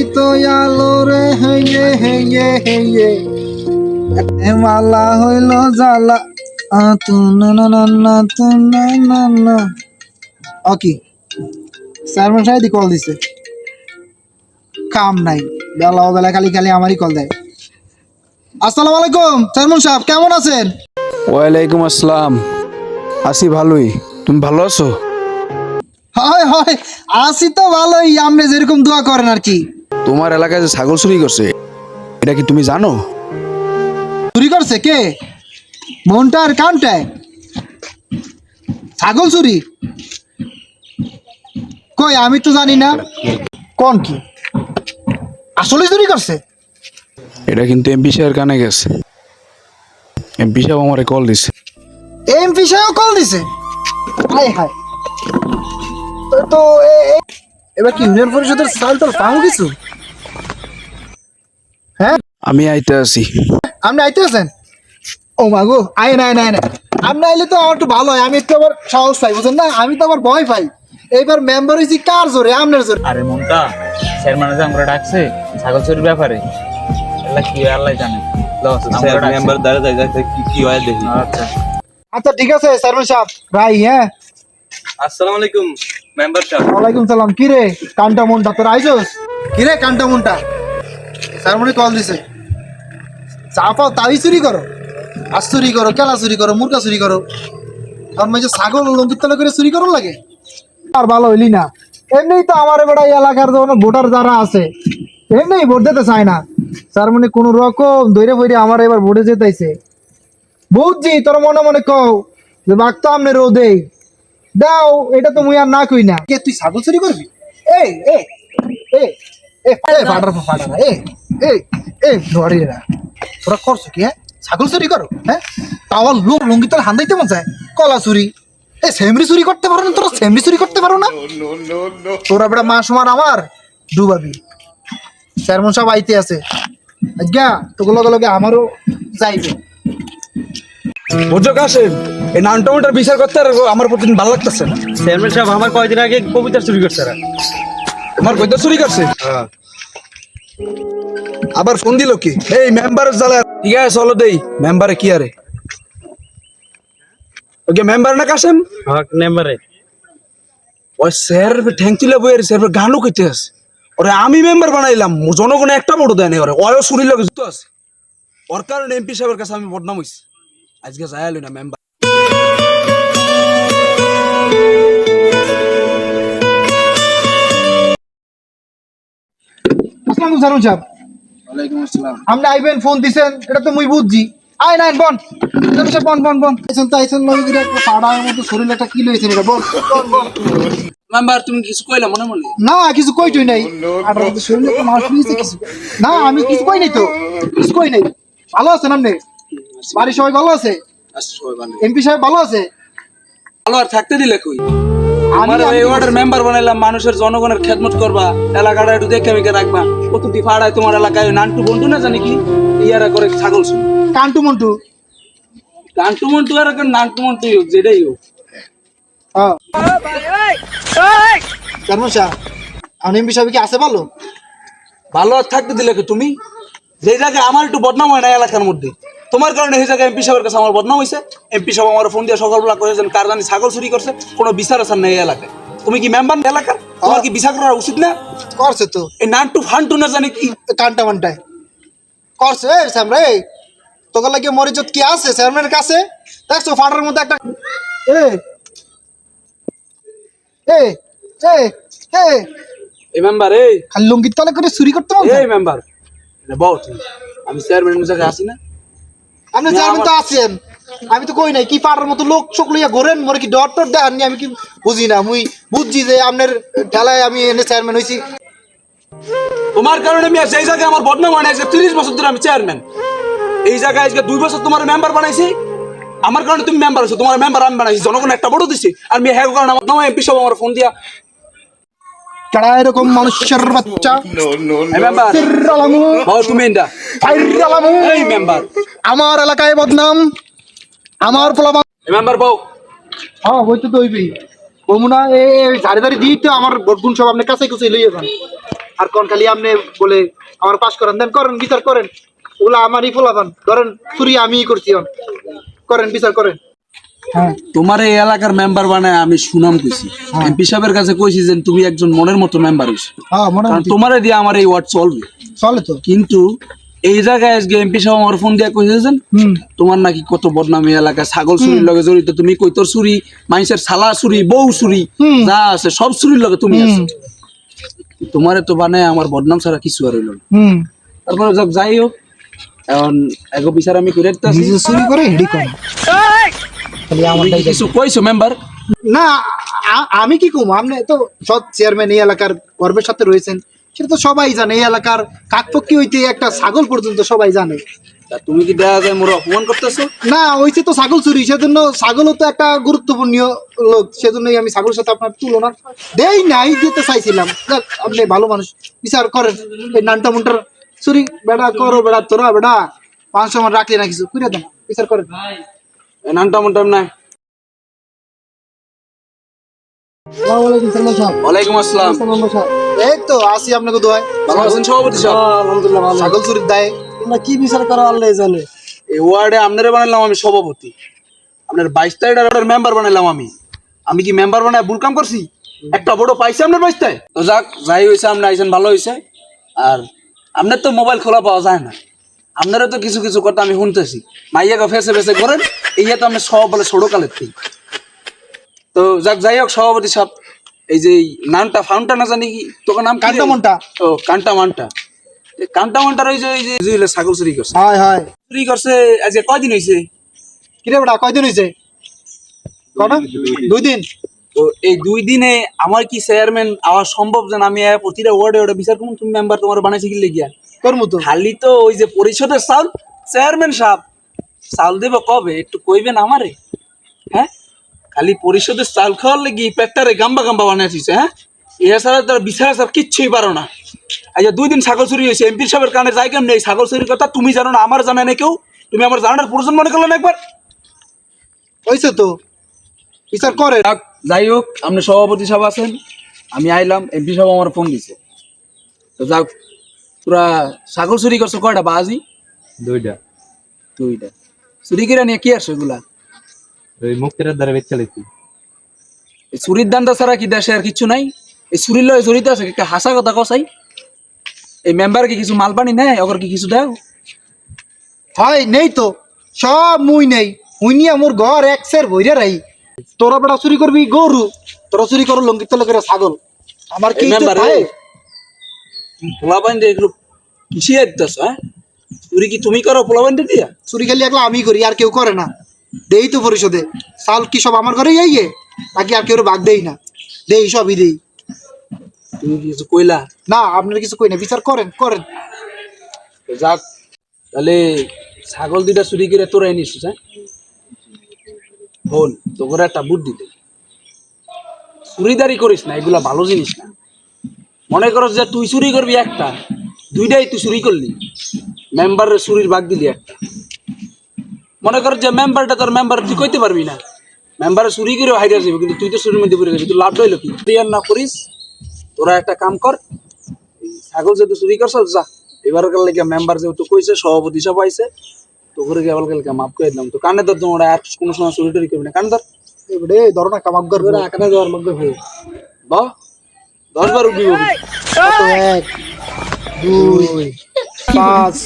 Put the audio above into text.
দিত আলো রে হেয়ে হেয়ে। হেয়ে মালা হইল জ্বালা। আ তু না না না না তু না না না। ওকে সারমান সাহেব কল দিছে। কাম নাই। বেলা বেলা খালি খালি আমারই কল দেয়। আসসালামু আলাইকুম সারমান সাহেব কেমন আছেন? ওয়ালাইকুম আসসালাম। আছি ভালোই। তুমি ভালো আছো? হয় হয় আসি তো ভালোই। আপনি যেরকম দোয়া করেন আর কি। তোমার এলাকায় যে ছাগল চুরি করছে এটা কি তুমি জানো? চুরি করছে কে? মনটার কানটায় ছাগল চুরি? কই আমি তো জানি না। কোন কি? আসলে চুরি করছে? এটা কিন্তু এমপি সাহের কানে গেছে। এমপি সাহেব আমারে কল দিছে। এমপি সাহেব কল দিছে? হায় হায়। তো- এবার কি ইউনিয়ন পরিষদের পাবো কিছু? হ্যাঁ? আমি আইতে আছি। আপনি আইতে আছেন? ও মাগো আয় না না না। আপনি আইলে তো আমার একটু ভালো হয় আমি একটু আবার সাহস পাই বুঝেন না? আমি তো আবার ভয় পাই। এইবার মেম্বার হয়েছি কার জোরে আপনার জোরে? আরে মনটা স্যার ম্যানেজার আমরা ডাকছে ছাগল চুরির ব্যাপারে? আল্লাহ কি আল্লাহ জানে। স্যার মেম্বার যায় কি কি হয় দেখি। আচ্ছা। আচ্ছা ঠিক আছে সারমান সাহেব ভাই হ্যাঁ? আসসালামু আলাইকুম। মেম্বার ওয়ালাইকুম সালাম। কি রে? কান্টা মনটা, তোর আইসোস? কি রে কান্টা মনটা? সারমনি কল দিছে। চা পাও তাই চুরি করো। আজ চুরি করো, কেলা চুরি করো, মুরগা চুরি করো। আর মাঝে ছাগল লঙ্কির তলে করে চুরি করো লাগে। আর ভালো হইলি না। এমনি তো আমার বেড়া এলাকার যখন ভোটার যারা আছে এমনি ভোট দিতে চায় না। তার মানে কোন রকম দৈরে বইরে আমার এবার ভোটে যেতেছে বুঝছি, তোর মনে মনে কও যে বাঘ তো আমনে রোদেই। দাও এটা তো মুই আর না কই না। কে তুই ছাগল চুরি করবি? এই এ এ এ এ ফাটার ফাটার এ এ এ নড়িয়ে না তোরা করছ কি হ্যাঁ? ছাগল চুরি করো হ্যাঁ? তাওয়াল লোক লঙ্গি তোর হান্দাইতে মন চায়। কলা চুরি। এ সেমরি চুরি করতে পারো না তোরা? সেমরি চুরি করতে পারো না? তোরা বেটা মাস মার আমার ডুবাবি চেয়ারম্যান সাহেব আইতে আছে। আজ্ঞা তোকে লগে লগে আমারও যাইবে। বুঝছ কাসেম এই নানটা মোটার বিচার করতে আর আমার প্রতিদিন ভালো লাগতেছে না। চেয়ারম্যান সাহেব আমার কয়দিন আগে কবিতা চুরি করছে। তোমার কইতে চুরি করছে? আবার ফোন দিল কি? এই মেম্বারের জ্বালা ঠিক আছে চলো দেই। মেম্বারে কি আরে? ওকে মেম্বার না হক মেম্বারে ওই স্যার ঠ্যাং তুলে বইয়ের স্যার গানও কইতে আছে। ওরে আমি মেম্বার বানাইলাম জনগণে একটা ভোট দেয় না ওরে। ওয়ও শুনিল যুক্ত আছে। ওর কারণে এমপি সাহেবের কাছে আমি বদনাম হইছি। আজকে যাই আলো না মেম্বার আসসালামু জানুন সাহেব। ওয়ালাইকুম আসসালাম। আপনি আইবেন ফোন দিছেন এটা তো মুই বুঝছি। আয় নাই বন। জানুন বন বন বন। আইছেন তো আইছেন লগে গিয়ে পাড়ার মতো শরীর একটা কি লইছেন এটা বল। বন, বন। মেম্বার তুমি কিছু কইলা মনে মনে? না কিছু কই তুই নাই। আর মাছ কিছু। না আমি কিছু কই নাই তো। কিছু কই নাই। ভালো আছেন আপনি? বাড়ির সবাই ভালো আছে? আচ্ছা সবাই ভালো। এমপি সাহেব ভালো আছে? ভালো আর থাকতে দিলে কই? আমার আমি এই ওয়ার্ডের মেম্বার বানাইলাম মানুষের জনগণের খেদমত করবা এলাকাটা একটু দেখে মেখে রাখবা। প্রতিটি পাড়ায় তোমার এলাকায় নান্টু বন্ধু না জানি কি? ইয়ারা করে ছাগল শুন কান্টু মন্টু? নান্টু মন্টু আর নান্টু মন্টু হোক যেটাই হোক। চেয়ারম্যান সাহেব আপনি এমপি সাহেব কি আছে ভালো? ভালো আর থাকতে দিলে কি তুমি? যে জায়গায় আমার একটু বদনাম হয় না এলাকার মধ্যে। তোমার কারণে সেই জায়গায় এমপি সাহেবের কাছে আমার বদনাম হয়েছে এমপি সাহেব আমার ফোন দিয়ে সকালবেলা করেছেন কার জানি ছাগল চুরি করছে কোনো বিচার আছে না এই এলাকায়। তুমি কি মেম্বার এলাকার? তোমার কি বিচার করা উচিত না? করছে তো। এই নান্টু ফান্টু না জানি কি কান্টা মান্টায়। করছে স্যামরা এই। তোকে লাগে মরিচত কি আছে? চেয়ারম্যানের কাছে? দেখছ ফাটার মধ্যে একটা এ এ এ এ এই মেম্বার এই। খালি লঙ্গির তলে করে চুরি করতে পারো এই মেম্বার বউ তুমি। আমি চেয়ারম্যান জায়গায় আসি না। আপনি চেয়ারম্যান তো আছেন। আমি তো কই নাই কি পাড়ার মতো লোক চোখ লইয়া ঘোরেন? মরে কি ডর টর দেখাননি আমি কি বুঝি না মুই বুঝছি যে আপনার ঠেলায় আমি এনে চেয়ারম্যান হয়েছি তোমার কারণে আমি সেই জায়গায় আমার বদনাম হয় না আজকে তিরিশ বছর ধরে আমি চেয়ারম্যান। এই জায়গায় আজকে দুই বছর তোমার মেম্বার বানাইছি। আমার কারণে তুমি মেম্বার হয়েছো তোমার মেম্বার আমি বানাইছি জনগণ একটা বড় দিছি। আর আমি হ্যাঁ কারণে আমার এমপি সব আমার ফোন দিয়া। কেডা এরকম মানুষের বাচ্চা? মেম্বার বাবা তুমি এটা এই মেম্বার আমার এলাকায় বদনাম আমার মেম্বার বউ। হ্যাঁ তো বমুনা এ ঝাড়ি ঝাড়ি দিই তো আমার ভোটগুণ সব আপনার কাছে কুচে লইয়ে যান। আর কোন খালি আপনি বলে আমার পাস করেন দেন করেন বিচার করেন। ওগুলা আমারই ধরেন চুরি আমিই করছি করেন বিচার করেন। হ্যাঁ। তোমার এই এলাকার মেম্বার বানায় আমি সুনাম কইছি এমপি সাহেবের কাছে কইছি যে তুমি একজন মনের মতো মেম্বার হইছো। হ্যাঁ মনে তোমারে দিয়ে আমার এই ওয়ার্ড চলবে। চলে তো। কিন্তু এই জায়গায় আজকে এমপি সাহেব আমার ফোন দিয়ে কইছেন তোমার নাকি কত বদনাম এলাকায় ছাগল চুরির লগে জড়িত তুমি কই তোর চুরি মানুষের সালা চুরি বউ চুরি যা আছে সব চুরির লগে তুমি আছো। তোমারে তো বানায় আমার বদনাম ছাড়া কিছু আর হইল তারপরে যাক যাই হোক। এখন এগো বিচার আমি করে চুরি করে হিডি করে। কিছু কইছো মেম্বার না আমি কি কম? আপনি তো সৎ চেয়ারম্যান এই এলাকার গর্বের সাথে রয়েছেন। সেটা তো সবাই জানে এই এলাকার কাকপক্ষী হইতে একটা ছাগল পর্যন্ত সবাই জানে। তুমি কি দেখা যায় মোর অপমান করতেছো? না হইছে তো ছাগল চুরি সেজন্য ছাগলও তো একটা গুরুত্বপূর্ণ লোক সেজন্যই আমি ছাগলের সাথে আপনার তুলনা দেই নাই দিতে চাইছিলাম। যাক, আপনি ভালো মানুষ বিচার করেন। এই নানটা মুনটার চুরি বেড়া করো বেড়া তোরা বেড়া পাঁচশো সময় রাখলে না কিছু করে দেন বিচার করেন। এ নানটা মনটাম নাই। ওয়ালাইকুম আসসালাম। এই তো আসি আপনাকে দোয়ায় ভালো আছেন সভাপতি সাহেব? আলহামদুলিল্লাহ ছাগল চুরির দায়। তোমরা কি বিচার করো আল্লাহ জানে? এই ওয়ার্ডে আপনারে বানাইলাম আমি সভাপতি। আপনার বাইশ তারিখের মেম্বার বানাইলাম আমি। আমি কি মেম্বার বানায় ভুল কাম করছি? একটা বড় পাইছে আপনার বাইশ তাই তো যাক যাই হয়েছে আপনি আইসেন ভালো হয়েছে আর আপনার তো মোবাইল খোলা পাওয়া যায় না। আপনারও তো কিছু কিছু কথা আমি শুনতেছি। মাইয়াকে ফেসে ফেসে করেন এইয়া তো আপনি সব বলে ষোড়কালের থেকে তো যাক যাই হোক সভাপতি সাহেব। এই যে নামটা ফাউন্টা না জানি কি তোকে নাম কি? রে? কান্টামনটা। ও কান্টা মানটা। কান্টা মানটার ওই যে ওই যে জুইলে ছাগল চুরি করছে। হয় হয়। চুরি করছে আজকে কয়দিন হয়েছে কিরে বেটা কয়দিন হয়েছে কটা? দুই দিন। তো এই দুই দিনে আমার কি চেয়ারম্যান আওয়া সম্ভব যেন আমি প্রতিটা ওয়ার্ডে ওয়ার্ডে বিচার করুন তুমি মেম্বার তোমার বানাইছে কি লেগিয়া? করমু তো খালি তো ওই যে পরিষদের চাল চেয়ারম্যান সাহেব। চাল দেব কবে? একটু কইবেন আমারে? হ্যাঁ? খালি পরিষদের চাল খাওয়ার লেগে পেটটারে গাম্বা গাম্বা বানাইছিস হ্যাঁ? এছাড়া তার বিচার স্যার কিচ্ছুই পারো না। আচ্ছা দুই দিন ছাগল চুরি হয়েছে এমপির সাহেবের কারণে যাই কেমন এই ছাগল চুরির কথা তুমি জানো না আমার জানা নেই কেউ। তুমি আমার জানার প্রয়োজন মনে করলে না একবার? হয়েছে তো। বিচার করে। যাক, যাই হোক আপনি সভাপতি সাহেব আছেন আমি আইলাম এমপি সাহেব আমার ফোন দিছে। তো যাক পুরা ছাগল চুরি করছ কয়টা বাজি? দুইটা। দুইটা। চুরি করে নিয়ে কি আসছো এগুলা? ওই মুক্তির দ্বারা বেচে চুরির ছাড়া কি দেশে আর কিছু নাই? এই চুরির লয় জড়িত আছে কি হাসা কথা কসাই এই মেম্বার কি কিছু মাল পানি নেয় কি কিছু দেও? হয় নেই তো। সব মুই নেই। মোর ঘর এক সের ভইরে রাই তোরা বেটা চুরি করবি গরু তোরা চুরি করো লঙ্কির তলে করে ছাগল। আমার কি হয়? পোলাবাইন এগুলো কিসি দিতেছ হ্যাঁ চুরি কি তুমি করো পোলাবাইন দিয়া? চুরি খালি একলা আমি করি আর কেউ করে না। দেই তো পরিশোধে চাল কি সব আমার ঘরেই আইয়ে? বাকি আর কেউ ভাগ দেই না? দেই সবই দেই। তুমি কিছু কইলা? না আপনার কিছু কই না বিচার করেন করেন। যাক তাহলে ছাগল দুইটা চুরি করে তোরা নিস হ্যাঁ? হন তোর একটা বুদ্ধি দে চুরিদারি করিস না এগুলা ভালো জিনিস না। মনে করো যে তুই চুরি করবি একটা দুইটাই তুই চুরি করলি। মেম্বারের চুরির ভাগ দিলি একটা। মনে কর যে মেম্বারটা তোর মেম্বার তুই কইতে পারবি না। মেম্বারে চুরি করে হাইরা যাবে কিন্তু তুই তো চুরির মধ্যে পড়ে যাবি তুই লাভ রইল কি? তুই আর না করিস তোরা একটা কাম কর ছাগল যেহেতু চুরি করছ যা এবার লেগে মেম্বার যেহেতু কইছে সভাপতি সব আইছে তো করে গেল কালকে মাফ করে দিলাম। তো কানে ধর তোমরা আর কোনো সময় চুরি টুরি করবি না। কানে ধর। এবারে ধরো না কামাক গর আকানে দেওয়ার মধ্যে হয়ে বাহ দশ বার উঠবি এক দুই পাঁচ